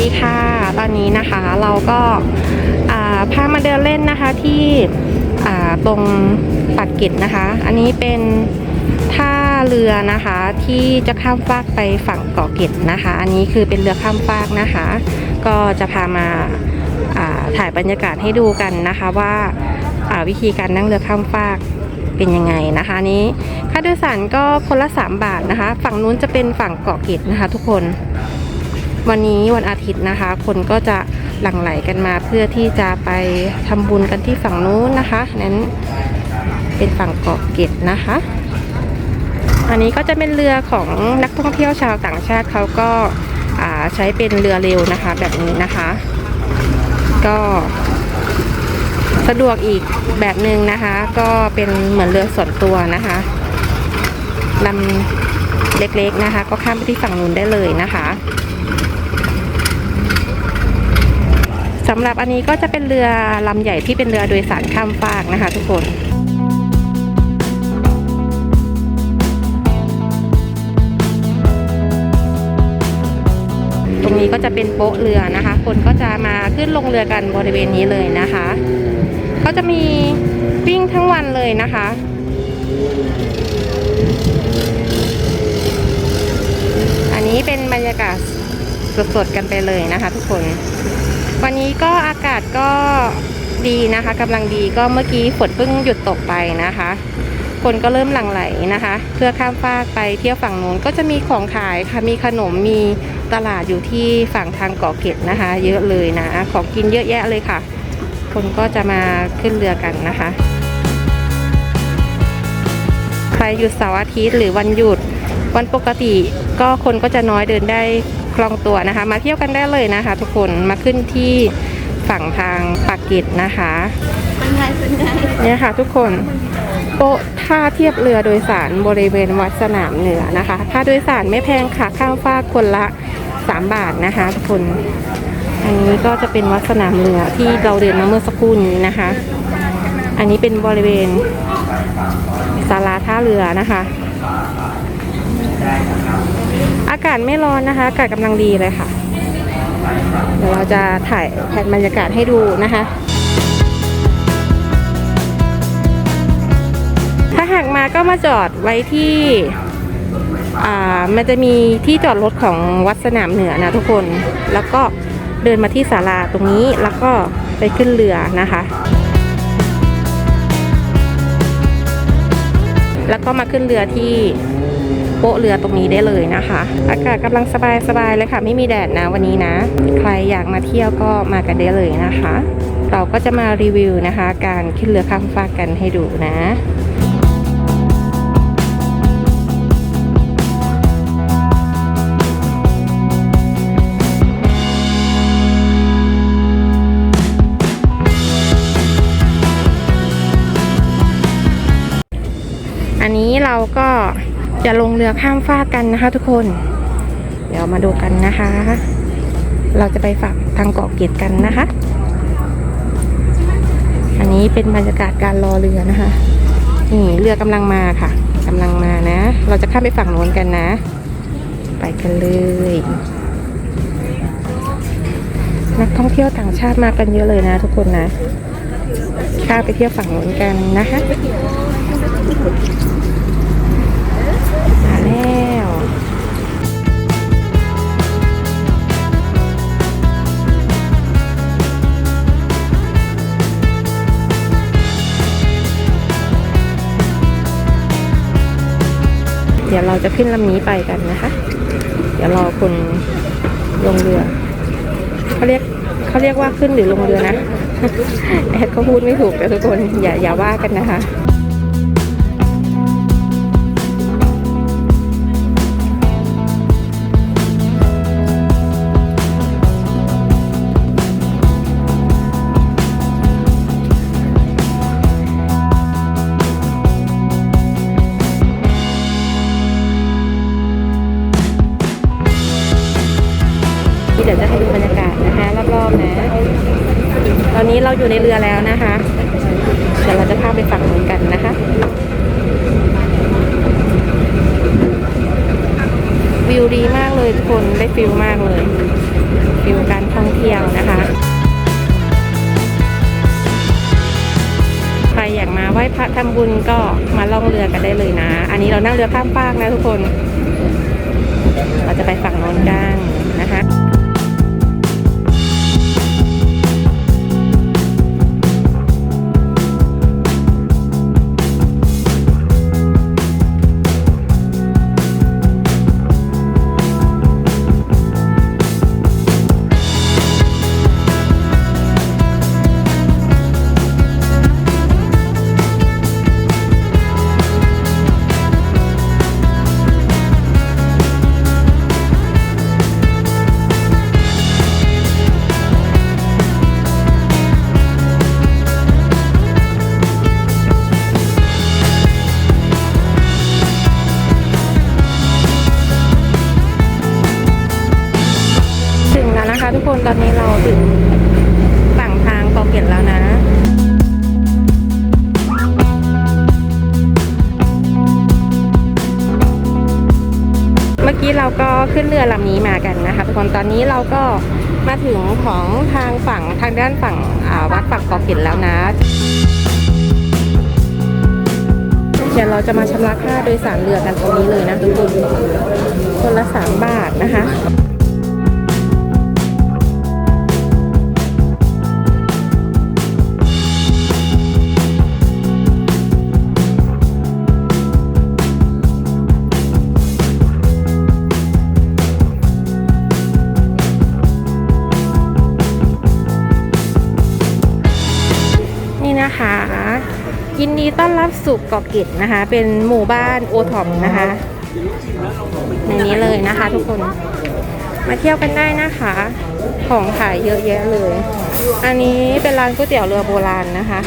ดีค่ะ ตอนนี้นะคะเราก็พามาเดินเล่นนะคะที่ตรงปากกร็ดนะคะ อันนี้เป็นท่าเรือนะคะที่จะข้ามฟากไปฝั่งเกาะเกร็ดนะคะ อันนี้คือเป็นเรือข้ามฟากนะคะ ก็จะพามาาถ่ายบรรยากาศให้ดูกันนะคะว่าาวิธีการนั่งเรือข้ามฟากเป็นยังไงนะคะนี้ค่าโดยสารก็คนละ 3 บาทนะคะ ฝั่งนู้นจะเป็นฝั่งเกาะเกร็ดนะคะทุกคน วันนี้วันอาทิตย์นะคะ คนก็จะหลั่งไหลกันมาเพื่อที่จะไปทำบุญกันที่ฝั่งนู้นนะคะ นั้นเป็นฝั่งเกาะเกร็ดนะคะ อันนี้ก็จะเป็นเรือของนักท่องเที่ยวชาวต่างชาติเขาก็าใช้เป็นเรือเร็วนะคะ แบบนี้นะคะ ก็สะดวกอีกแบบหนึ่งนะคะ ก็เป็นเหมือนเรือส่วนตัวนะคะลำเล็กๆนะคะ ก็ข้ามไปที่ฝั่งนู้นได้เลยนะคะ สำหรับอันนี้ก็จะเป็นเรือลำใหญ่ที่เป็นเรือโดยสารข้ามฟากนะคะ ทุกคนตรงนี้ก็จะเป็นโป๊ะเรือนะคะ คนก็จะมาขึ้นลงเรือกันบริเวณนี้เลยนะคะก็จะมีวิ่งทั้งวันเลยนะคะ อันนี้เป็นบรรยากาศสดๆกันไปเลยนะคะ ทุกคน วันนี้ก็อากาศก็ดีนะคะกำลังดีก็เมื่อกี้ฝนเพิ่งหยุดตกไปนะคะ คนก็เริ่มหลั่งไหลนะคะ เพื่อข้ามฟากไปเที่ยวฝั่งนู้นก็จะมีของขายค่ะมีขนมมีตลาดอยู่ที่ฝั่งทางเกาะเกร็ดนะคะ เยอะเลยนะ ของกินเยอะแยะเลยค่ะ คนก็จะมาขึ้นเรือกันนะคะ ใครหยุดเสาร์อาทิตย์หรือวันหยุด วันปกติก็คนก็จะน้อยเดินได้คล่องตัวนะคะ มาเที่ยวกันได้เลยนะคะ ทุกคนมาขึ้นที่ฝั่งทางปากเกร็ดนะคะเป็นไงเป็นไงเนี่ยค่ะทุกคนโป๊ะท่าเทียบเรือโดยสารบริเวณวัดสนามเหนือนะคะค่าโดยสารไม่แพงค่ะข้ามฟากคนละ 3 บาทนะคะ ทุกคน อันนี้ก็จะเป็นวัดสนามเหนือที่เราเดินมาเมื่อสักครู่นี้นะคะ อันนี้เป็นบริเวณศาลาท่าเรือนะคะ อากาศไม่ร้อนนะคะ อากาศกำลังดีเลยค่ะ เดี๋ยวเราจะถ่ายแผนบรรยากาศให้ดูนะคะ ถ้าหากมาก็มาจอดไว้ที่อ่ามันจะมีที่จอดรถของวัดสนามเหนือนะทุกคน แล้วก็เดินมาที่ศาลาตรงนี้ แล้วก็ไปขึ้นเรือนะคะ แล้วก็มาขึ้นเรือที่ โป๊ะเรือตรงนี้ได้เลยนะคะ อากาศกำลังสบายๆเลยค่ะ ไม่มีแดดนะวันนี้นะ ใครอยากมาเที่ยวก็มากันได้เลยนะคะ เราก็จะมารีวิวนะคะ การขึ้นเรือข้ามฟากกันให้ดูนะอันนี้เราก็ จะลงเรือข้ามฟากกันนะคะ ทุกคน เดี๋ยวมาดูกันนะคะ เราจะไปฝั่งทางเกาะเกร็ดกันนะคะ อันนี้เป็นบรรยากาศการรอเรือนะคะ นี่เรือกำลังมาค่ะกำลังมานะ เราจะข้ามไปฝั่งโน้นกันนะ ไปกันเลยนักท่องเที่ยวต่างชาติมากันเยอะเลยนะ ทุกคนนะ ข้าไปเที่ยวฝั่งโน้นกันนะคะ เดี๋ยวเราจะขึ้นลำนี้ไปกันนะคะ เดี๋ยวรอคนลงเรือเขาเรียกเขาเรียกว่าขึ้นหรือลงเรือนะแอดก็พูดไม่ถูกแต่ทุกคนอย่าอย่าว่ากันนะคะ เราอยู่ในเรือแล้วนะคะ เดี๋ยวเราจะพาไปฝั่งนู้นกันนะคะ วิวดีมากเลยทุกคนได้ฟิลมากเลยฟิลการท่องเที่ยวนะคะใครอยากมาไหว้พระทำบุญก็มาล่องเรือกันได้เลยนะ อันนี้เรานั่งเรือข้ามฟากนะทุกคน เราจะไปฝั่ง ตอนนี้เราถึงฝั่งทางเกาะเกร็ดแล้วนะเมื่อกี้เราก็ขึ้นเรือลำนี้มากันนะคะทุกคนตอนนี้เราก็มาถึงของทางฝั่งทางด้านฝั่งวัดฝั่งเกาะเกร็ดแล้วนะเดี๋ยวเราจะมาชำระค่าโดยสารเรือกันตรงนี้เลยนะทุกคนคนละสามบาทนะคะ บสู่เกาะเกร็ดนะคะ เป็นหมู่บ้านโอท็อปนะคะ ในนี้เลยนะคะทุกคน มาเที่ยวกันได้นะคะ ของขายเยอะแยะเลย อันนี้เป็นร้านก๋วยเตี๋ยวเรือโบราณนะคะ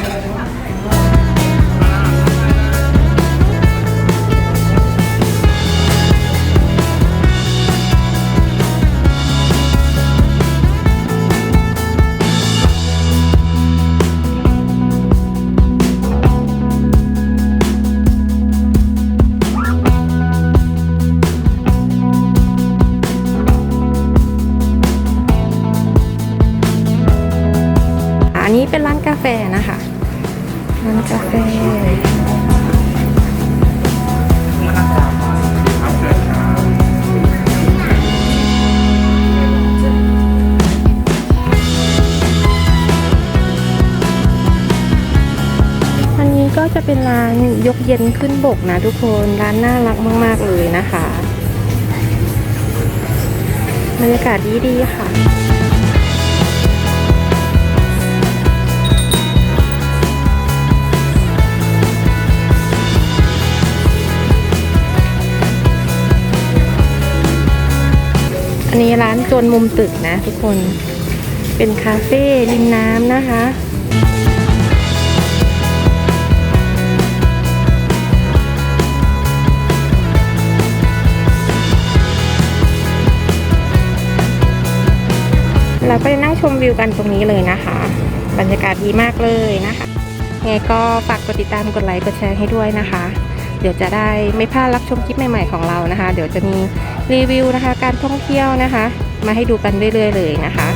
กาแฟนะคะ ร้านกาแฟอันนี้ก็จะเป็นร้านยกเย็นขึ้นบกนะทุกคนร้านน่ารักมาก ๆ เลยนะคะ บรรยากาศดี ๆ ค่ะ อันนี้ร้านจนมุมตึกนะทุกคน เป็นคาเฟ่ริมน้ำนะคะเราก็จะนั่งชมวิวกันตรงนี้เลยนะคะ บรรยากาศดีมากเลยนะคะไงก็ฝากกดติดตามกดไลค์กดแชร์ให้ด้วยนะคะ เดี๋ยวจะได้ไม่พลาดรับชมคลิปใหม่ๆของเรานะคะ เดี๋ยวจะมีรีวิวนะคะ การท่องเที่ยวนะคะ มาให้ดูกันเรื่อยๆเลยนะคะ